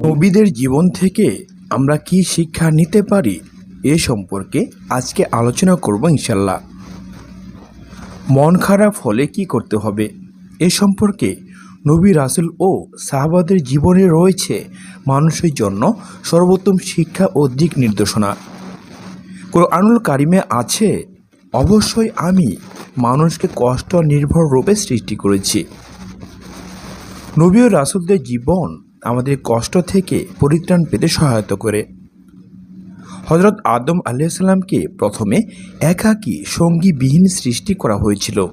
নবীদের জীবন থেকে আমরা কি শিক্ষা নিতে পারি এ সম্পর্কে আজকে আলোচনা করব ইনশাল্লাহ মন খারাপ হলে কি করতে হবে? এ সম্পর্কে নবী রাসুল ও সাহাবাদের জীবনে রয়েছে মানুষের জন্য সর্বোত্তম শিক্ষা ও দিক নির্দেশনা। কোরআনুল কারিমে আছে, অবশ্যই আমি মানুষকে কষ্ট নির্ভর রূপে সৃষ্টি করেছি। নবী ও রাসুলদের জীবন আমাদের কষ্ট থেকে পরিত্রাণ পেতে সহায়তা করে। হজরত আদম আলাইসাল্লামকে প্রথমে একাকী সঙ্গীবিহীন সৃষ্টি করা হয়েছিল।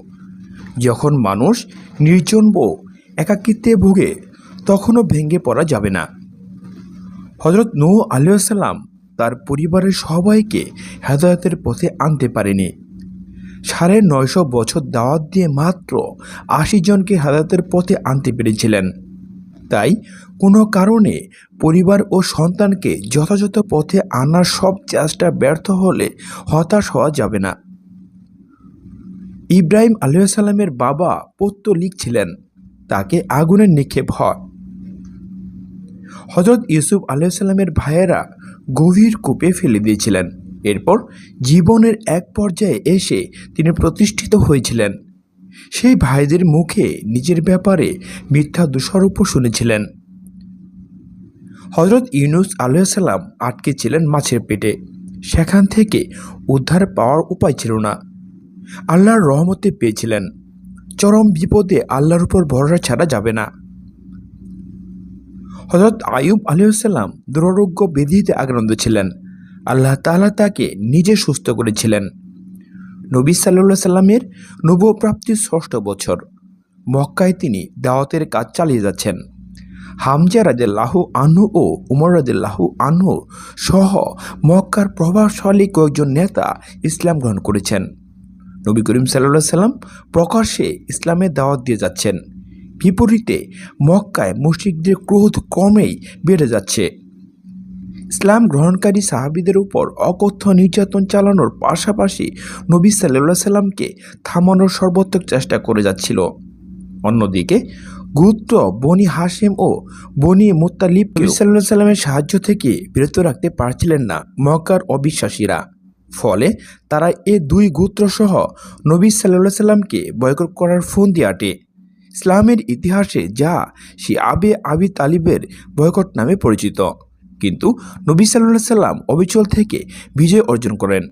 যখন মানুষ নির্জন ও একাকিত্বে ভোগে, তখনও ভেঙে পড়া যাবে না। হজরত নূ আলিয়াল্লাম তার পরিবারের সবাইকে হেদায়তের পথে আনতে পারেনি। সাড়ে নয়শো বছর দাওয়াত দিয়ে মাত্র আশি জনকে হেদায়তের পথে আনতে পেরেছিলেন। তাই কোনো কারণে পরিবার ও সন্তানকে যথাযথ পথে আনার সব চেষ্টা ব্যর্থ হলে হতাশ হওয়া যাবে না। ইব্রাহিম আলাইসাল্লামের বাবা পত্য লিখছিলেন, তাকে আগুনের নিক্ষেপ হয়। হজরত ইউসুফ আলাইসাল্লামের ভাইয়েরা গভীর কূপে ফেলে দিয়েছিলেন। এরপর জীবনের এক পর্যায়ে এসে তিনি প্রতিষ্ঠিত হয়েছিলেন। সেই ভাইদের মুখে নিজের ব্যাপারে মিথ্যা দোষারোপ শুনেছিলেন। হজরত ইউনুস আলাইসাল্লাম আটকে ছিলেন মাছের পেটে। সেখান থেকে উদ্ধার পাওয়ার উপায় ছিল না। আল্লাহর রহমতে পেয়েছিলেন। চরম বিপদে আল্লাহর উপর ভরসা ছাড়া যাবে না। হজরত আয়ুব আলিয়াল্লাম দুরারোগ্য ব্যাধিতে আক্রান্ত ছিলেন। আল্লাহ তাআলা তাকে নিজে সুস্থ করেছিলেন। নবী সাল্লাহ সাল্লামের নবপ্রাপ্তির ষষ্ঠ বছর। মক্কায় তিনি দাওয়াতের কাজ চালিয়ে যাচ্ছেন। হামজা রাজেল্লাহু আনু ও উমর রাজেল্লাহু আনহু সহ মক্কার প্রভাবশালী কয়েকজন নেতা ইসলাম গ্রহণ করেছেন। নবী করিম সাল্লাহ সাল্লাম প্রকাশ্যে ইসলামের দাওয়াত দিয়ে যাচ্ছেন। বিপরীতে মক্কায় মুশরিকদের ক্রোধ ক্রমেই বেড়ে যাচ্ছে। ইসলাম গ্রহণকারী সাহাবিদের উপর অকথ্য নির্যাতন চালানোর পাশাপাশি নবী সাল্লাহ সাল্লামকে থামানোর সর্বোত্তক চেষ্টা করে যাচ্ছিল। অন্যদিকে গুত্র বনি হাসিম ও বনি মুত্তালিবকে সাল্লাহ সাল্লামের সাহায্য থেকে বিরত রাখতে পারছিলেন না মক্কার অবিশ্বাসীরা। ফলে তারা এ দুই গোত্রসহ নবী সাল্লাহ সাল্লামকে বয়কট করার ফোন দিয়ে আটে। ইসলামের ইতিহাসে যা সে আবে আবি তালিবের বয়কট নামে পরিচিত। কিন্তু নবী সাল্লাহ সাল্লাম অবিচল থেকে বিজয় অর্জন করেন।